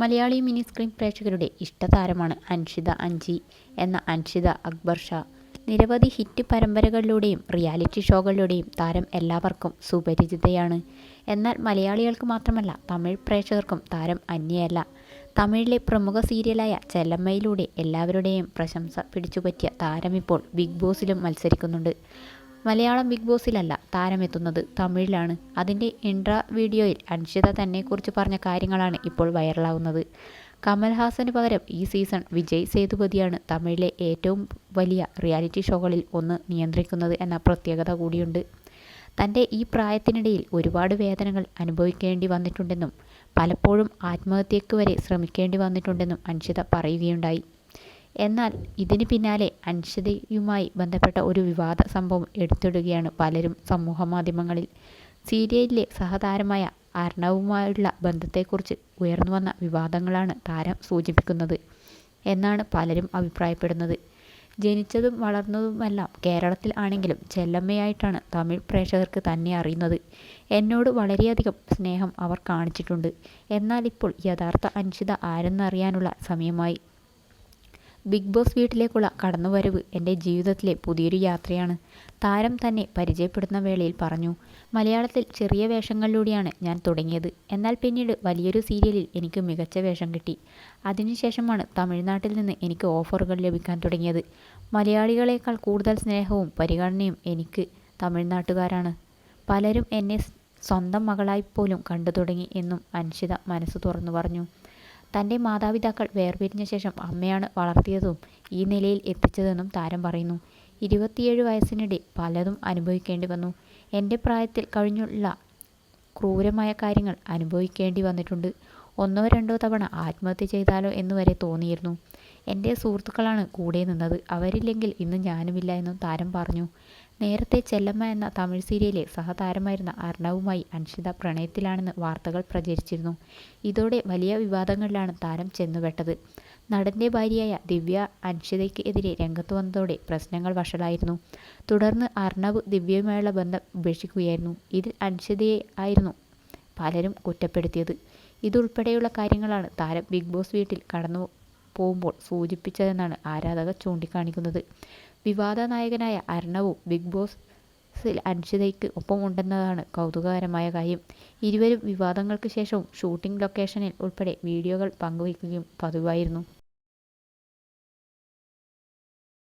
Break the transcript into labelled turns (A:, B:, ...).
A: Malayali mini screen പ്രേക്ഷകരുടെ ഇഷ്ടതാരമാണ് അൻഷിത അഞ്ചി എന്ന അൻഷിത അക്ബർ ഷാ. നിരവധി ഹിറ്റ് പരമ്പരകളിലൂടെയും റിയാലിറ്റി ഷോകളിലൂടെയും താരം എല്ലാവർക്കും സുപരിചിതയാണ്. എന്നാൽ മലയാളികൾക്ക് മാത്രമല്ല തമിഴ് പ്രേക്ഷകർക്കും താരം അന്യയല്ല. തമിഴിലെ പ്രമുഖ സീരിയലായ ചെല്ലമ്മയിലൂടെ എല്ലാവരുടെയും പ്രശംസ പിടിച്ചുപറ്റിയ താരമിപ്പോൾ ബിഗ് ബോസിലും മത്സരിക്കുന്നുണ്ട്. മലയാളം ബിഗ് ബോസിലല്ല താരമെത്തുന്നത് തമിഴിലാണ്. അതിന്റെ ഇൻട്രാ വീഡിയോയിൽ അൻഷിത തന്നെക്കുറിച്ച് പറഞ്ഞ കാര്യങ്ങളാണ് ഇപ്പോൾ വൈറലാകുന്നത് കമൽഹാസന് പകരം ഈ സീസൺ വിജയ് സേതുപതിയാണ് തമിഴിലെ ഏറ്റവും വലിയ റിയാലിറ്റി ഷോകളിൽ ഒന്ന് നിയന്ത്രിക്കുന്നത് എന്ന പ്രത്യേകത കൂടിയുണ്ട്. തന്റെ ഈ പ്രായത്തിനിടയിൽ ഒരുപാട് വേദനകൾ അനുഭവിക്കേണ്ടി വന്നിട്ടുണ്ടെന്നും പലപ്പോഴും ആത്മഹത്യയ്ക്ക് വരെ ശ്രമിക്കേണ്ടി വന്നിട്ടുണ്ടെന്നും അൻഷിത പറയുകയുണ്ടായി. എന്നാൽ ഇതിന് പിന്നാലെ അൻഷതയുമായി ബന്ധപ്പെട്ട ഒരു വിവാദ സംഭവം എടുത്തിടുകയാണ് പലരും സമൂഹ മാധ്യമങ്ങളിൽ. സീരിയലിലെ സഹതാരമായ അർണവുമായുള്ള ബന്ധത്തെക്കുറിച്ച് ഉയർന്നു വന്ന വിവാദങ്ങളാണ് താരം സൂചിപ്പിക്കുന്നത് എന്നാണ് പലരും അഭിപ്രായപ്പെടുന്നത്. ജനിച്ചതും വളർന്നതുമെല്ലാം കേരളത്തിൽ ആണെങ്കിലും ചെല്ലമ്മയായിട്ടാണ് തമിഴ് പ്രേക്ഷകർക്ക് തന്നെ അറിയുന്നത്. എന്നോട് വളരെയധികം സ്നേഹം അവർ കാണിച്ചിട്ടുണ്ട്. എന്നാൽ ഇപ്പോൾ യഥാർത്ഥ അൻഷിത ആരെന്നറിയാനുള്ള സമയമായി. ബിഗ് ബോസ് വീട്ടിലേക്കുള്ള കടന്നുവരവ് എന്റെ ജീവിതത്തിലെ പുതിയൊരു യാത്രയാണ്. താരം തന്നെ പരിചയപ്പെടുന്ന വേളയിൽ പറഞ്ഞു മലയാളത്തിൽ ചെറിയ വേഷങ്ങളിലൂടെയാണ് ഞാൻ തുടങ്ങിയത്. എന്നാൽ പിന്നീട് വലിയൊരു സീരിയലിൽ എനിക്ക് മികച്ച വേഷം കിട്ടി. അതിനുശേഷമാണ് തമിഴ്നാട്ടിൽ നിന്ന് എനിക്ക് ഓഫറുകൾ ലഭിക്കാൻ തുടങ്ങിയത്. മലയാളികളെക്കാൾ കൂടുതൽ സ്നേഹവും പരിഗണനയും എനിക്ക് തമിഴ്നാട്ടുകാരാണ്. പലരും എന്നെ സ്വന്തം മകളായി പോലും കണ്ടു തുടങ്ങി എന്നും അൻഷിത മനസ്സ് തുറന്നു പറഞ്ഞു. തന്റെ മാതാപിതാക്കൾ വേർപിരിഞ്ഞ ശേഷം അമ്മയാണ് വളർത്തിയതും ഈ നിലയിൽ എത്തിച്ചതെന്നും താരം പറയുന്നു. ഇരുപത്തിയേഴ് വയസ്സിനിടെ പലതും അനുഭവിക്കേണ്ടി വന്നു. എന്റെ പ്രായത്തിൽ കഴിഞ്ഞുള്ള ക്രൂരമായ കാര്യങ്ങൾ അനുഭവിക്കേണ്ടി വന്നിട്ടുണ്ട്. ഒന്നോ രണ്ടോ തവണ ആത്മഹത്യ ചെയ്താലോ എന്ന് വരെ തോന്നിയിരുന്നു. എന്റെ സുഹൃത്തുക്കളാണ് കൂടെ നിന്നത്. അവരില്ലെങ്കിൽ ഇന്ന് ഞാനുമില്ല എന്നും താരം പറഞ്ഞു. നേരത്തെ ചെല്ലമ്മ എന്ന തമിഴ് സീരിയലിലെ സഹതാരമായിരുന്ന അർണവുമായി അൻഷിത പ്രണയത്തിലാണെന്ന് വാർത്തകൾ പ്രചരിച്ചിരുന്നു. ഇതോടെ വലിയ വിവാദങ്ങളിലാണ് താരം ചെന്നുപെട്ടത്. നടന്റെ ഭാര്യയായ ദിവ്യ അൻഷിതയ്ക്ക് എതിരെ രംഗത്ത് വന്നതോടെ പ്രശ്നങ്ങൾ വഷളായിരുന്നു. തുടർന്ന് അർണവ് ദിവ്യയുമായുള്ള ബന്ധം ഉപേക്ഷിക്കുകയായിരുന്നു. ഇതിൽ അൻഷിതയെ ആയിരുന്നു പലരും കുറ്റപ്പെടുത്തിയത്. ഇതുൾപ്പെടെയുള്ള കാര്യങ്ങളാണ് താരം ബിഗ് ബോസ് വീട്ടിൽ കടന്നു പോകുമ്പോൾ സൂചിപ്പിച്ചതെന്നാണ് ആരാധകർ ചൂണ്ടിക്കാണിക്കുന്നത്. വിവാദ നായകനായ അർണവും ബിഗ് ബോസിൽ അൻഷിതയ്ക്ക് ഒപ്പമുണ്ടെന്നതാണ് കൗതുകകരമായ കാര്യം. ഇരുവരും വിവാദങ്ങൾക്ക് ശേഷവും ഷൂട്ടിംഗ് ലൊക്കേഷനിൽ ഉൾപ്പെടെ വീഡിയോകൾ പങ്കുവയ്ക്കുകയും പതിവായിരുന്നു.